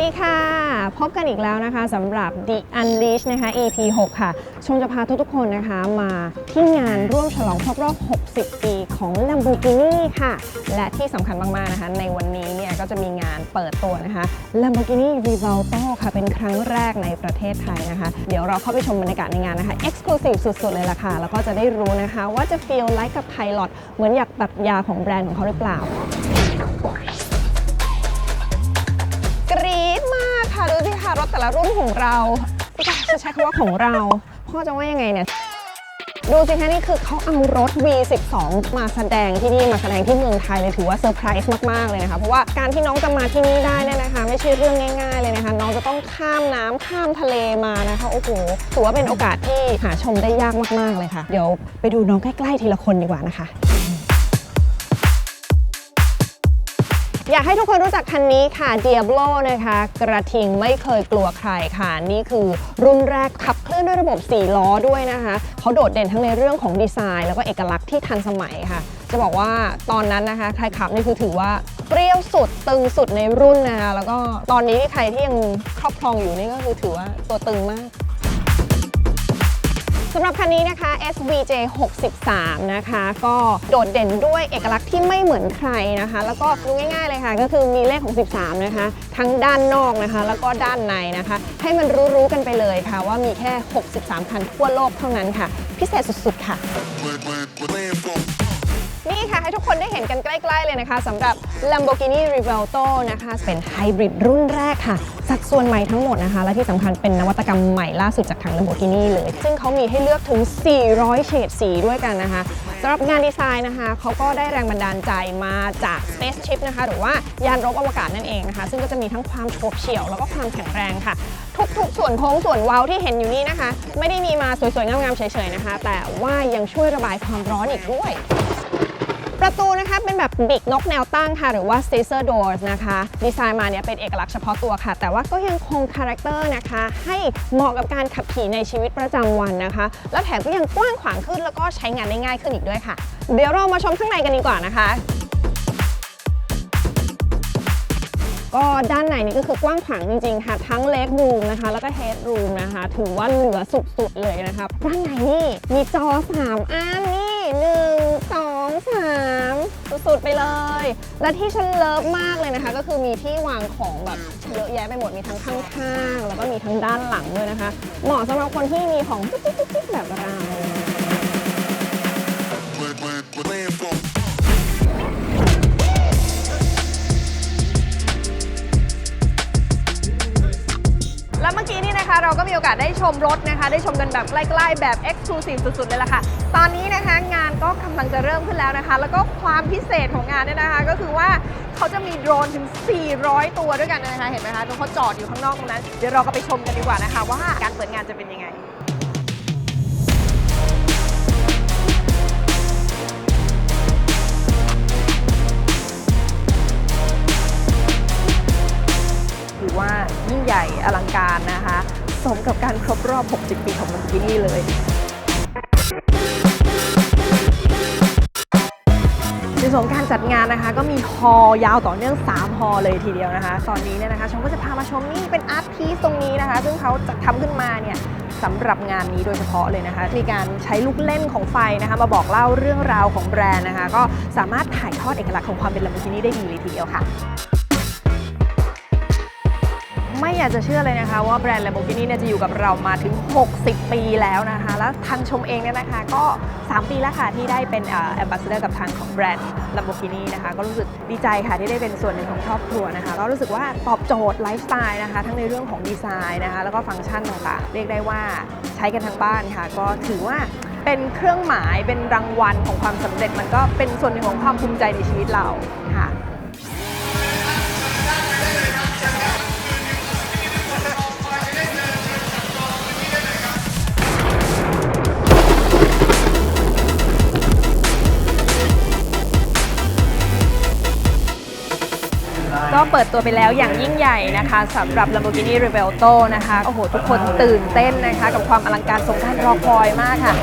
ดีค่ะ พบกันอีกแล้วนะคะสำหรับ The Unleash นะคะ EP 6 ค่ะ ชมจะพาทุกๆคนนะคะมาที่งานร่วมฉลองครบรอบ 60 ปีของ Lamborghini ค่ะ และที่สำคัญมากๆนะคะ ในวันนี้เนี่ยก็จะมีงานเปิดตัวนะคะ Lamborghini Rivalto ค่ะ เป็นครั้งแรกในประเทศไทยนะคะ เดี๋ยวเราเข้าไปชมบรรยากาศในงานนะคะ Exclusive สุดๆ เลยล่ะค่ะ แล้วก็จะได้รู้นะคะว่าจะ feel like กับ Pilot เหมือนอยากแบบยาของแบรนด์ของเขาหรือเปล่า แต่ละรุ่นของเราพี่กาจะใช้คำว่าของเรา พ่อจะว่ายังไงเนี่ย ดูสิคะนี่คือเขาเอารถ V12 มาแสดงที่นี่มาแสดงที่เมืองไทยเลยถือว่าเซอร์ไพรส์มาก ๆ เลยนะคะ เพราะว่าการที่น้องจะมาที่นี่ได้เนี่ยนะคะ ไม่ใช่เรื่องง่าย ๆ เลยนะคะ น้องจะต้องข้ามน้ำข้ามทะเลมานะคะโอ้โหถือว่าเป็นโอกาสที่หาชมได้ยากมาก ๆ เลยค่ะ เดี๋ยวไปดูน้องใกล้ ๆ ทีละคนดีกว่านะคะ อยากให้ทุกคนรู้จักคันนี้ค่ะ Diablo นะคะ กระทิงไม่เคยกลัวใครค่ะ นี่คือรุ่นแรกขับเคลื่อนด้วยระบบ 4 ล้อด้วยนะคะเขาโดดเด่นทั้งในเรื่องของดีไซน์ แล้วก็เอกลักษณ์ที่ทันสมัยค่ะ จะบอกว่าตอนนั้นนะคะ ใครขับนี่คือถือว่าเปรี้ยวสุดตึงสุดในรุ่นนะคะแล้วก็ตอนนี้ใครที่ยังครอบครองอยู่นี่ก็คือถือว่าตัวตึงมากำหรับคันนี้นะคะ SVJ 63นะคะ ก็โดดเด่นด้วยเอกลักษณ์ที่ไม่เหมือนใครนะคะ แล้วก็ดูง่ายๆเลยค่ะ ก็คือมีเลขของ 13 นะคะ ทั้งด้านนอกนะคะ แล้วก็ด้านในนะคะ ให้มันรู้ๆกันไปเลยค่ะ ว่ามีแค่ 63 คันทั่วโลกเท่านั้นค่ะ พิเศษสุดๆค่ะนี่ค่ะ ให้ทุกคนได้เห็นกันใกล้ ๆ เลยนะคะสำหรับ Lamborghini Rivalto นะคะ เป็นไฮบริดรุ่นแรกค่ะ สัดส่วนใหม่ทั้งหมดนะคะ และที่สำคัญเป็นนวัตกรรมใหม่ล่าสุดจากทาง Lamborghini เลย ซึ่งเขามีให้เลือกถึง 400 เฉดสีด้วยกันนะคะสำหรับงานดีไซน์นะคะเขาก็ได้แรงบันดาลใจมาจาก Spaceship นะคะ หรือว่ายานรบอวกาศนั่นเองนะคะ ซึ่งก็จะมีทั้งความโฉบเฉี่ยวแล้วก็ความแข็งแรงค่ะ ทุกๆ ส่วนโค้งส่วนเว้าที่เห็นอยู่นี่นะคะ ไม่ได้มีมาสวยๆงามๆเฉยๆนะคะ แต่ว่ายังช่วยระบายความร้อนอีกด้วย ประตูนะคะเป็นแบบบิกนกแนวตั้งค่ะ หรือว่า scissor doors นะคะ ดีไซน์มาเนี่ยเป็นเอกลักษณ์เฉพาะตัวค่ะ แต่ว่าก็ยังคงคาแรคเตอร์นะคะ ให้เหมาะกับการขับขี่ในชีวิตประจำวันนะคะ แล้วแถมก็ยังกว้างขวางขึ้นแล้วก็ใช้งานได้ง่ายขึ้นอีกด้วยค่ะ เดี๋ยวเรามาชมข้างในกันดีกว่านะคะก็ด้านในนี่ก็คือกว้างขวางจริงๆค่ะ ทั้งเล็กรูมนะคะ แล้วก็เฮดรูมนะคะ ถือว่าเหลือสุดๆเลยนะคะด้านในนี่มีจอ 3 อันนี่1 2 3 สุดๆไปเลย และที่ฉันเลิฟมากเลยนะคะ ก็คือมีที่วางของแบบเยอะแยะไปหมดมีทั้งข้างๆ แล้วก็มีทั้งด้านหลังด้วยนะคะ เหมาะสำหรับคนที่มีของจุ๊บๆแบบเรา เราก็มีโอกาสได้ชมรถนะคะ ได้ชมกันแบบใกล้ๆแบบ Exclusive สุดๆเลยล่ะค่ะ ตอนนี้นะคะงานก็กำลังจะเริ่มขึ้นแล้วนะคะ แล้วก็ความพิเศษของงานเนี่ยนะคะ ก็คือว่าเขาจะมีโดรนถึง 400 ตัวด้วยกันนะคะ เห็นไหมคะตรงเขาจอดอยู่ข้างนอกตรงนั้น เดี๋ยวเราก็ไปชมกันดีกว่านะคะ ว่าการเปิดงานจะเป็นยังไงถือว่ายิ่งใหญ่อลังการนะคะ มกับการครบรอบ 60 ปีของ Lamborghini เลย ในส่วนการจัดงานนะคะก็มีฮอลล์ยาวต่อเนื่อง 3 ฮอลล์เลยทีเดียวนะคะ ตอนนี้เนี่ยนะคะชมก็จะพามาชมนี่เป็นอาร์ตพีซตรงนี้นะคะ ซึ่งเขาจะทำขึ้นมาเนี่ยสำหรับงานนี้โดยเฉพาะเลยนะคะ มีการใช้ลูกเล่นของไฟนะคะ มาบอกเล่าเรื่องราวของแบรนด์นะคะ ก็สามารถถ่ายทอดเอกลักษณ์ของความเป็น Lamborghini ได้ดีเลยทีเดียวค่ะ ไม่อยากจะเชื่อเลยนะคะว่าแบรนด์ Lamborghini เนี่ยจะอยู่กับเรามาถึง 60 ปีแล้วนะคะ แล้วทางชมเองเนี่ยนะคะก็ 3 ปีแล้วค่ะที่ได้เป็นแอมบาสเดอร์กับทางของแบรนด์ Lamborghini นะคะ ก็รู้สึกดีใจค่ะที่ได้เป็นส่วนหนึ่งของครอบครัวนะคะ ก็รู้สึกว่าตอบโจทย์ไลฟ์สไตล์นะคะ ทั้งในเรื่องของดีไซน์นะคะ แล้วก็ฟังก์ชันต่างๆ เรียกได้ว่าใช้กันทั้งบ้านค่ะ ก็ถือว่าเป็นเครื่องหมายเป็นรางวัลของความสำเร็จมันก็เป็นส่วนหนึ่งของความภูมิใจในชีวิตเราค่ะ ก็เปิดตัวไปแล้วอย่างยิ่งใหญ่นะคะสำหรับ Lamborghini Revelto นะคะ โอ้โห ทุกคนตื่นเต้นนะคะ กับความอลังการสมการรอคอยมากค่ะ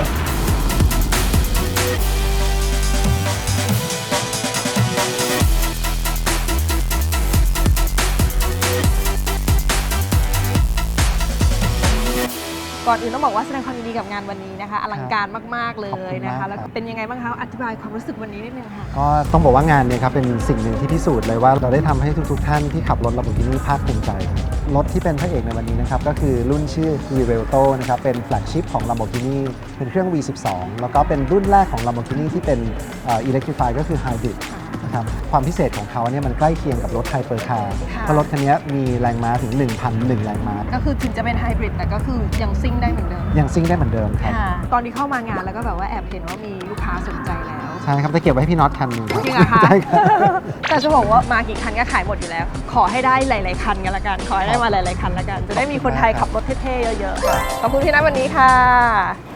อนอื่นต้องบอกว่าแสดงความยินดีกับงานวันนี้นะคะอลังการมาก ๆ เลขอบคุยณนะมากครัคะบแล้วเป็นยังไงบ้างคะอธิบายความรู้สึกวันนี้นิดนึงค่ะก็ต้องบอกว่างานเนี่ยครับเป็นสิ่งหนึ่งที่พิสูจน์เลยว่าเราได้ทำให้ทุก ๆ ท่านที่ขับรถ Lamborghini ภาคภูมิใจครับรถที่เป็นพระเอกในวันนี้นะครับก็คือรุ่นชื่อ r e v e l t o นะครับเป็นแฟลกชิพของ Lamborghini เป็นเครื่อง V12 แล้วก็เป็นรุ่นแรกของ Lamborghini ที่เป็นเอิเล็กทริฟายก็คือ Hybrid นะครับ ความพิเศษของเขาเนี่ยมันใกล้เคียงกับรถไฮเปอร์คาร์ค่ะ เพราะรถคันนี้มีแรงม้าถึง 1,001 แรงม้า ก็คือถึงจะเป็นไฮบริดแต่ก็คือยังซิ่งได้เหมือนเดิมยังซิ่งได้เหมือนเดิมครับ ค่ะตอนที่เข้ามางานแล้วก็แบบว่าแอบเห็นว่ามีลูกค้าสนใจแล้ว ใช่ครับจะเก็บไว้ให้พี่น็อตคันหนึงครับจริงเหรอคะ ใช่ครับ แต่จะบอกว่ามากี่คันก็ขายหมดอยู่แล้ว ขอให้ได้หลาย ๆ คันกันละกัน ขอให้ได้มาหลาย ๆ คันละกัน จะได้มีคนไทยขับรถเท่ ๆ เยอะ ๆ ค่ะ ขอบคุณที่นัดวันนี้ค่ะ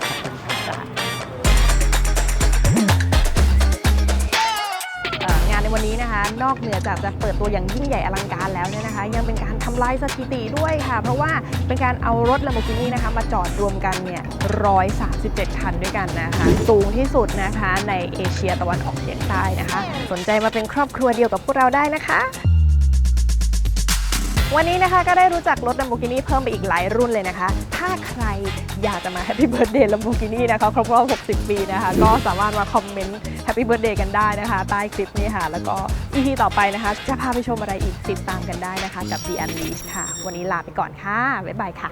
วันนี้นะคะ นอกเหนือจากจะเปิดตัวอย่างยิ่งใหญ่อลังการแล้วเนี่ยนะคะ ยังเป็นการทำลายสถิติด้วยค่ะ เพราะว่าเป็นการเอารถ Lamborghini นะคะมาจอดรวมกันเนี่ย137 คันด้วยกันนะคะ สูงที่สุดนะคะในเอเชียตะวันออกเฉียงใต้นะคะ สนใจมาเป็นครอบครัวเดียวกับพวกเราได้นะคะ วันนี้นะคะก็ได้รู้จักรถ Lamborghini เพิ่มไปอีกหลายรุ่นเลยนะคะ ถ้าใครอยากจะมา Happy Birthday Lamborghini นะคะครบรอบ 60 ปีนะคะ ก็สามารถมาคอมเมนต์ Happy Birthday กันได้นะคะ ใต้คลิปนี้ค่ะ แล้วก็ EP ต่อไปนะคะ จะพาไปชมอะไรอีกติดตามกันได้นะคะ กับ The Unleash ค่ะ วันนี้ลาไปก่อนค่ะ บ๊ายบายค่ะ